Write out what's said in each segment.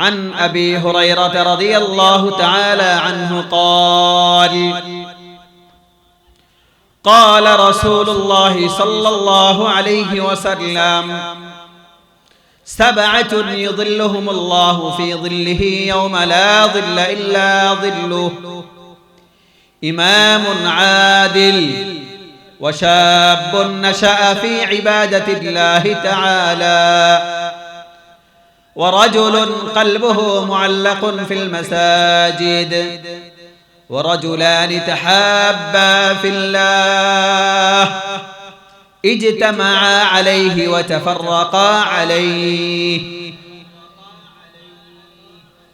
عن أبي هريرة رضي الله تعالى عنه قال قال رسول الله صلى الله عليه وسلم سبعة يظلهم الله في ظله يوم لا ظل إلا ظله إمام عادل وشاب نشأ في عبادة الله تعالى. ورجل قلبه معلق في المساجد. ورجلان تحابا في الله. اجتمعا عليه وتفرقا عليه.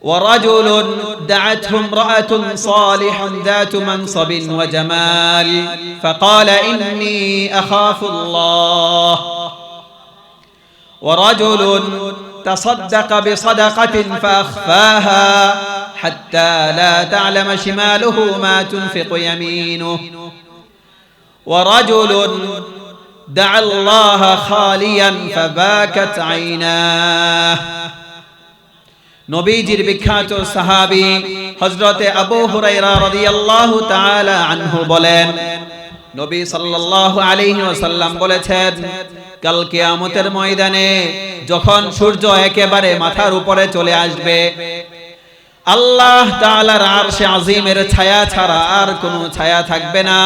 ورجل دعته امرأة صالح ذات منصب وجمال. فقال إني أخاف الله. ورجل تصدق بصدقة فأخفاها حتى لا تعلم شماله ما تنفق يمينه ورجل دعا الله خاليا فباكت عيناه নবীজির বিখ্যাত সাহাবী হযরতে আবু হুরায়রা রাদিয়াল্লাহু তাআলা আনহু বলেন নবী সাল্লাল্লাহু আলাইহি ওয়াসাল্লাম বলেছেন কাল কিয়ামতের ময়দানে যখন সূর্য একেবারে মাথার উপরে চলে আসবে, আল্লাহ তাআলার আরশে আজিমের ছায়া ছাড়া আর কোনো ছায়া থাকবে না।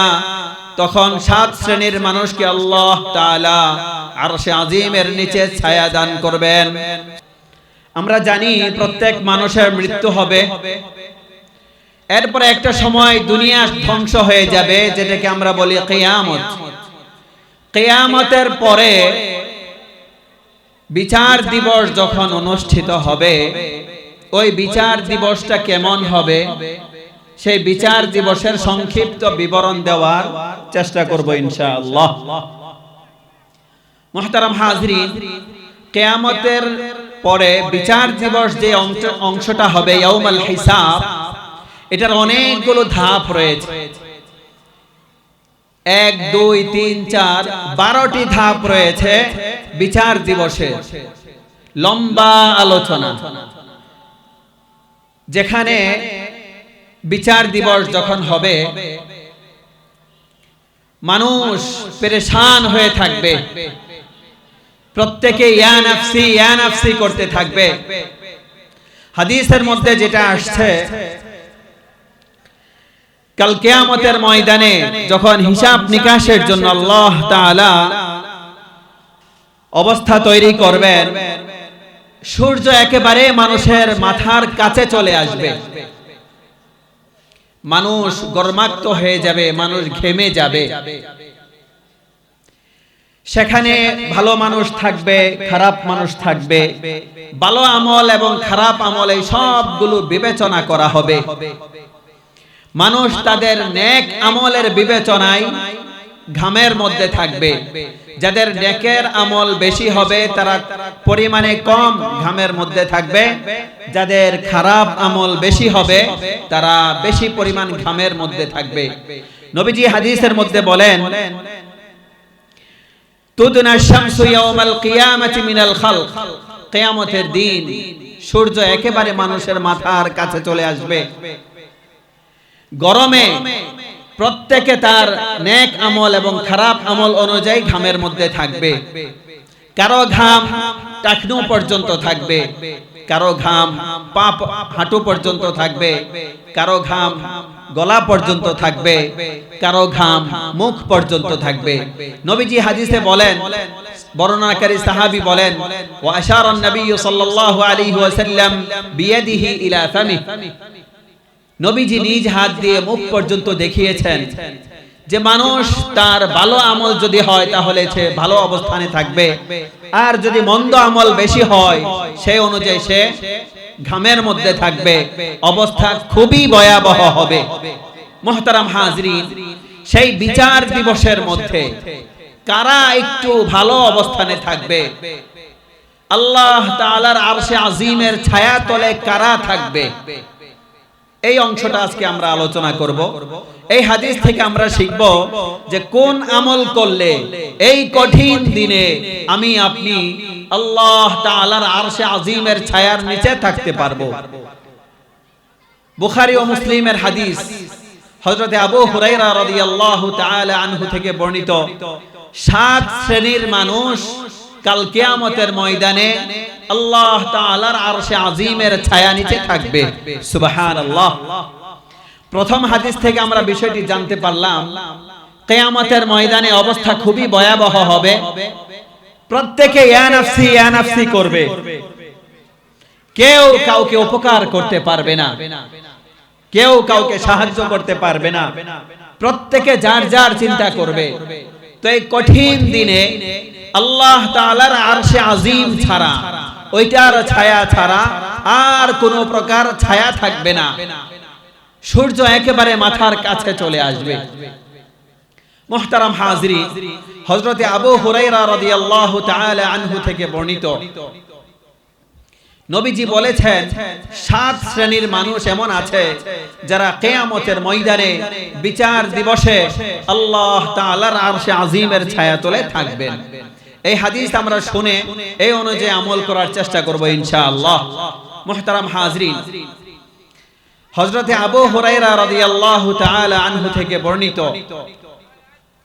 তখন সাত শ্রেণির মানুষকে আল্লাহ তাআলা আরশে আজিমের নিচে ছায়া দান করবেন। আমরা জানি প্রত্যেক মানুষের মৃত্যু হবে। এরপরে একটা সময় দুনিয়া ধ্বংস হয়ে যাবে, যেটাকে আমরা বলি কেয়ামত। কেয়ামতের পরে বিচার দিবস যখন অনুষ্ঠিত হবে, ওই বিচার দিবসটা কেমন হবে, সেই বিচার দিবসের সংক্ষিপ্ত বিবরণ দেওয়ার চেষ্টা করব ইনশাআল্লাহ। মহতারাম হাজরিন, কেয়ামতের পরে বিচার দিবস যে অংশটা হবে ইয়াউমাল হিসাব, এটার অনেকগুলো ধাপ রয়েছে। এক, দুই, তিন, চার, বারোটি ধাপ রয়েছে বিচার দিবসে। লম্বা আলোচনা। যেখানে বিচার দিবস যখন হবে, মানুষ পেরেশান হয়ে থাকবে। প্রত্যেকে ইয়ানাফসি ইয়ানাফসি করতে থাকবে। হাদিসের মধ্যে যেটা আসছে কাল কেয়ামতের ময়দানে যখন হিসাব নিকাশের জন্য আল্লাহ তাআলা অবস্থা তৈরি করবেন, সূর্য একেবারে মানুষের মাথার কাছে চলে আসবে। মানুষ গরমাক্ত হয়ে যাবে, মানুষ ঘেমে যাবে। সেখানে ভালো মানুষ থাকবে, খারাপ মানুষ থাকবে, ভালো আমল এবং খারাপ আমল এই সবগুলো বিবেচনা করা হবে। মানুষ তাদের নেক আমলের বিবেচনায় ঘামের মধ্যে থাকবে। যাদের নেকের আমল বেশি হবে, তারা পরিমাণে কম ঘামের মধ্যে থাকবে। যাদের খারাপ আমল বেশি হবে, তারা বেশি পরিমাণ ঘামের মধ্যে থাকবে। নবীজি হাদিসের মধ্যে বলেন, তুদনা শামসু ইয়াউমাল কিয়ামাতি মিনাল খালক। কিয়ামতের দিন সূর্য একেবারে মানুষের মাথার কাছে চলে আসবে। গরমে প্রত্যেকে তার নেক আমল এবং খারাপ আমল অনুযায়ী ঘামের মধ্যে থাকবে। কারও ঘাম টাকনু পর্যন্ত থাকবে, কারও ঘাম পাপ হাঁটু পর্যন্ত থাকবে, কারও ঘাম গলা পর্যন্ত থাকবে, কারও ঘাম মুখ পর্যন্ত থাকবে। নবীজি হাদিসে বলেন, বর্ণনাকারী সাহাবী বলেন, ওয়া আশারা নবী সাল্লাল্লাহু আলাইহি ওয়াসাল্লাম বিয়াদিহি ইলা ফামিহি নবীজি নিজ হাত দিয়ে মুখ পর্যন্ত দেখিয়েছেন যে মানুষ তার ভালো আমল যদি হয় তাহলে সে ভালো অবস্থানে থাকবে। আর যদি মন্দ আমল বেশি হয় সেই অনুযায়ী সে ঘামের মধ্যে থাকবে। অবস্থা খুবই ভয়াবহ হবে। মোহতারাম হাজরিন সেই বিচার দিবসের মধ্যে কারা একটু ভালো অবস্থানে থাকবে? আল্লাহ তাআলার আরশে আজিমের ছায়া তলে কারা থাকবে? এই অংশটা আজকে আমরা আলোচনা করব। এই হাদিস থেকে আমরা শিখব যে কোন আমল করলে এই কঠিন দিনে আমি, আপনি আল্লাহ তাআলার আরশে আজিমের ছায়ার নিচে থাকতে পারব। বুখারী ও মুসলিমের হাদিস হযরতে আবু হুরায়রা রাদিয়াল্লাহু তাআলা আনহু থেকে বর্ণিত, সাত শ্রেণির মানুষ কাল কেয়ামতের ময়দানে আল্লাহ তাআলার আরশে আজিমের ছায়া নিচে থাকবে। সুবহানাল্লাহ। প্রথম হাদিস থেকে আমরা বিষয়টি জানতে পারলাম, কেয়ামতের ময়দানে অবস্থা খুবই ভয়াবহ হবে। প্রত্যেকে ইয়ানাফসি ইয়ানাফসি করবে। কেউ কাউকে উপকার করতে পারবে না। কেউ কাউকে সাহায্য করতে পারবে না। প্রত্যেকে যার যার চিন্তা করবে। তো এই কঠিন দিনে আল্লাহ তাআলার আরশে আজিম ছাড়া, ওইটার ছায়া ছাড়া আর কোন প্রকার ছায়া থাকবে না। সূর্য একেবারে মাথার কাছে চলে আসবে। মোহতারাম হাজরি হজরতে আবু হুরাইরা রাদিয়াল্লাহু তাআলা আনহু থেকে বর্ণিত নবীজি বলেছেন সাত শ্রেণীর মানুষ এমন আছে যারা কেয়ামতের ময়দানে বিচার দিবসে আল্লাহ তাআলার আরশে আজিমের ছায়া তলে থাকবেন এই হাদিস আমরা শুনে এই অনুযায়ী আমল করার চেষ্টা করব ইনশাআল্লাহ মুহতারাম হাজরিন হযরতে আবু হুরায়রা রাদিয়াল্লাহু তাআলা আনহু থেকে বর্ণিত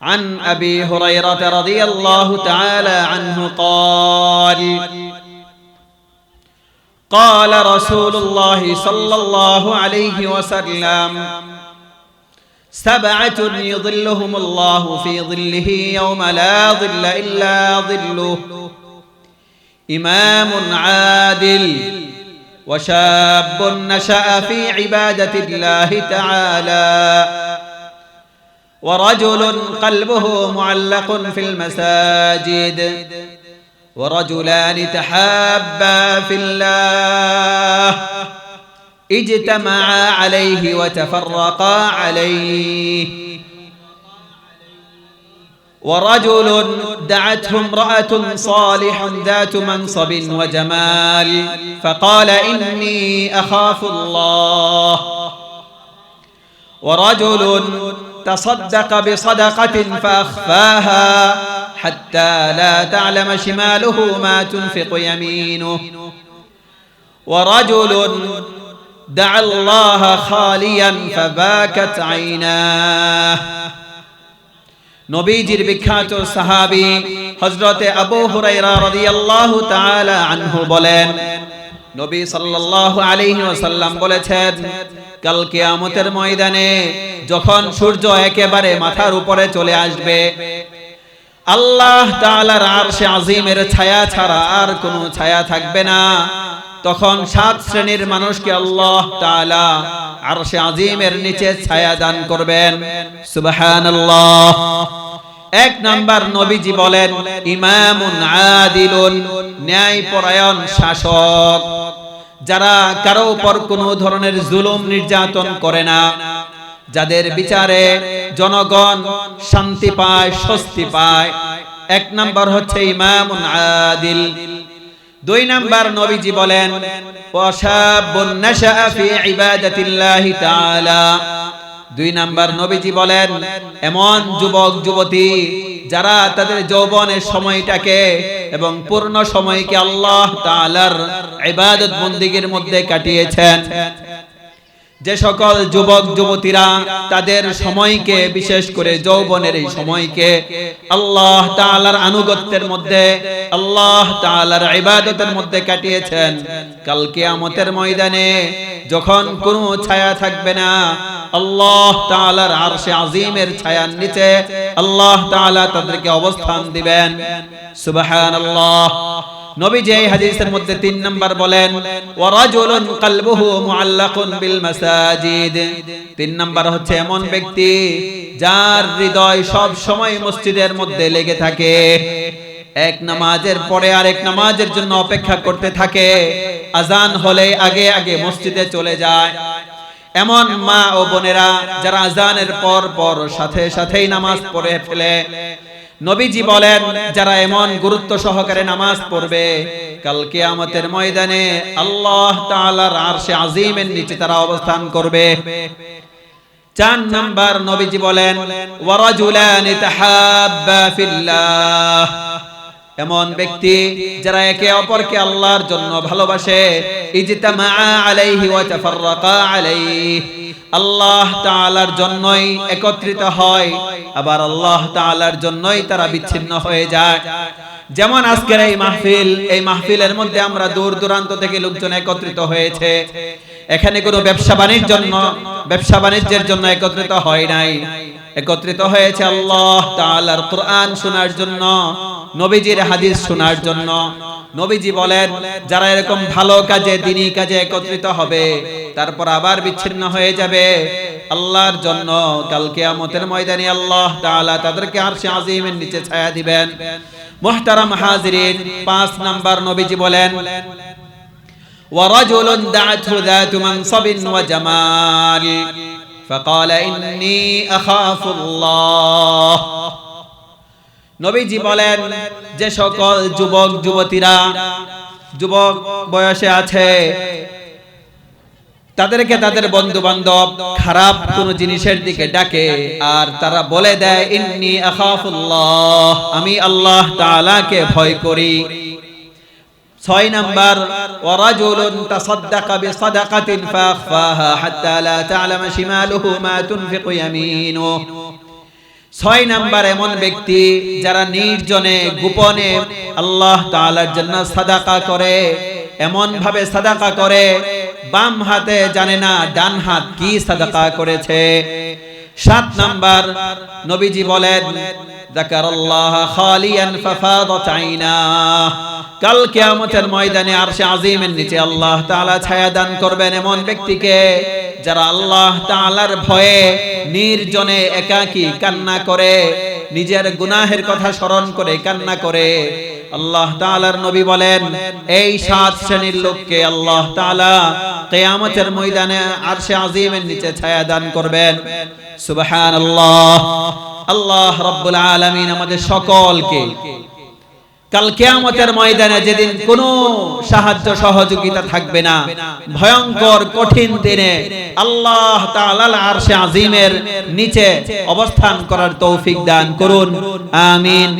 عن أبي هريرة رضي الله تعالى عنه قال قال رسول الله صلى الله عليه وسلم سبعة يظلهم الله في ظله يوم لا ظل إلا ظله إمام عادل وشاب نشأ في عبادة الله تعالى ورجل قلبه معلق في المساجد ورجلان تحابا في الله. اجتمعا عليه وتفرقا عليه. ورجل دعته امرأة صالح ذات منصب وجمال فقال إني أخاف الله. ورجل تصدق بصدقة فأخفاها. حتى لا تعلم شماله ما تنفق يمينه ورجل دعا الله خاليا فباكت عيناه নবীজির বিখ্যাত সাহাবী হযরতে আবু হুরায়রা রাদিয়াল্লাহু তাআলা আনহু বলেন নবী সাল্লাল্লাহু আলাইহি ওয়াসাল্লাম বলেছেন কাল কিয়ামতের ময়দানে যখন সূর্য একেবারে মাথার উপরে চলে আসবে আল্লাহ তালার আর সে আজিমের ছায়া ছাড়া আর কোনো ছায়া থাকবে না। তখন সাত শ্রেণির মানুষকে আল্লাহ তালা আর সে আজিমের নিচে ছায়া দান করবেন। সুবহানাল্লাহ। এক নাম্বার নবীজি বলেন, ইমামুন আদিলুন, ন্যায়পরায়ণ শাসক। যারা কারও উপর কোনো ধরনের জুলুম নির্যাতন করে না যাদের বিচারে জনগণ শান্তি পায় স্বস্তি পায়। এক নাম্বার হচ্ছে ইমামুন আদিল। দুই নাম্বার নবীজি বলেন ওয়াশাবুন নাশাআ ফি ইবাদাতিল্লাহি তাআলা। দুই নাম্বার নবীজি বলেন এমন যুবক যুবতী যারা তাদের যৌবনের সময়টাকে এবং পূর্ণ সময়কে আল্লাহ তাআলার ইবাদত বন্দিগির মধ্যে কাটিয়েছেন। যে সকল যুবক, যুবতীরা তাদের সময়কে, বিশেষ করে যৌবনের এই সময়কে আল্লাহ তাআলার আনুগত্যের মধ্যে, আল্লাহ তাআলার ইবাদতের মধ্যে কাটিয়েছেন। কাল কিয়ামতের ময়দানে যখন কোনো ছায়া থাকবে না, আল্লাহ তাআলার আরশে আজিমের ছায়ার নিচে আল্লাহ তাআলা তাদেরকে অবস্থান দিবেন। সুবহানাল্লাহ। নবী যে হাদিসের মধ্যে তিন নাম্বার বলেন, ওয়ারাজুলুন কলবুহু মুআল্লাকুন বিল মাসাজিদ। তিন নাম্বার হচ্ছে এমন ব্যক্তি যার হৃদয় সব সময় মসজিদের মধ্যে লেগে থাকে, এক নামাজের পরে আরেক নামাজের জন্য অপেক্ষা করতে থাকে, আজান হলে আগে আগে মসজিদে চলে যায়। এমন মা ও বোনেরা যারা আজানের পর পর সাথে সাথেই নামাজ পড়ে ফেলে নবীজি বলেন যারা এমন গুরুত্ব সহকারে নামাজ পড়বে কাল কিয়ামতের ময়দানে আল্লাহ তাআলার আরশে আজিমের নিচে তারা অবস্থান করবে। চার নাম্বার নবীজি বলেন ওয়ারাজুলান তাহাব্বা ফিল্লাহ। এমন ব্যক্তি যারা একে অপরকে আল্লাহর জন্য ভালোবাসে ইজতামা আলাইহি ওয়া তাফাররাকা আলাইহি। আল্লাহ তাআলার জন্যই একত্রিত হয়, আবার আল্লাহ তাআলার জন্যই তারা বিচ্ছিন্ন হয়ে যায়। যেমন আজকের এই মাহফিল, এই মাহফিলের মধ্যে আমরা দূর দূরান্ত থেকে লোকজন একত্রিত হয়েছে। এখানে কোনো ব্যবসা বাণিজ্যের জন্য, ব্যবসা বাণিজ্যের জন্য একত্রিত হয় নাই। একত্রিত হয়েছে আল্লাহ তাআলার কোরআন শোনার জন্য, নবীজির হাদিস শোনার জন্য। নবীজি বলেন, যারা এরকম ভালো কাজে, দিনী কাজে একত্রিত হবে তারপর আবার বিচ্ছিন্ন হয়ে যাবে আল্লাহর জন্য কাল কিয়ামতের ময়দানে আল্লাহ তাআলা তাদেরকে আরশে আজিমের নিচে ছায়া দিবেন মুহতারাম হাজিরিন পাঁচ নাম্বার নবীজি বলেন ورجل دعته ذات منصب وجمال فقال إني أخاف الله নবীজি বলেন যে সকল যুবক যুবতীরা যুবক বয়সে আছে তাদেরকে তাদের বন্ধু বান্ধব খারাপ কোন জিনিসের দিকে ডাকে আর তারা বলে দেয়, ইন্নি আমি আল্লাহ তাআলাকে ভয় করি। ছয় নাম্বার, ওয়ারাজুলুন তাসাদদাকা বিসাদাকাতিন ফাখফাহা হাত্তা লা শিমালুহু মা তুনফিকু ছয় নাম্বার, এমন ব্যক্তি যারা নির্জনে, গোপনে আল্লাহ তাআলার জন্য সাদাকা করে এমন ভাবে সাদাকা করে বাম হাতে জানে না, ডান হাত কি সাদাকা করেছে। সাত নাম্বার নবীজি বলেন আল্লাহ ছায়া দান করবেন এমন ব্যক্তিকে যারা আল্লাহ ভয়ে নির্জনে একাকী কান্না করে, নিজের গুনাহের কথা স্মরণ করে কান্না করে। আল্লাহ তাআলার নবী বলেন, এই সাত শ্রেণির লোককে আল্লাহ তাআলা কিয়ামতের ময়দানে আরশে আজিমের নিচে ছায়া দান করবেন। সুবহানাল্লাহ। আল্লাহ আল্লাহ রব্বুল আলামিন আমাদের সকলকে কাল কেয়ামতের ময়দানে যেদিন কোনো সাহায্য সহযোগিতা থাকবে না, ভয়ঙ্কর কঠিন দিনে আল্লাহ তাআলা আরশে আজিমের নিচে অবস্থান করার তৌফিক দান করুন। আমিন।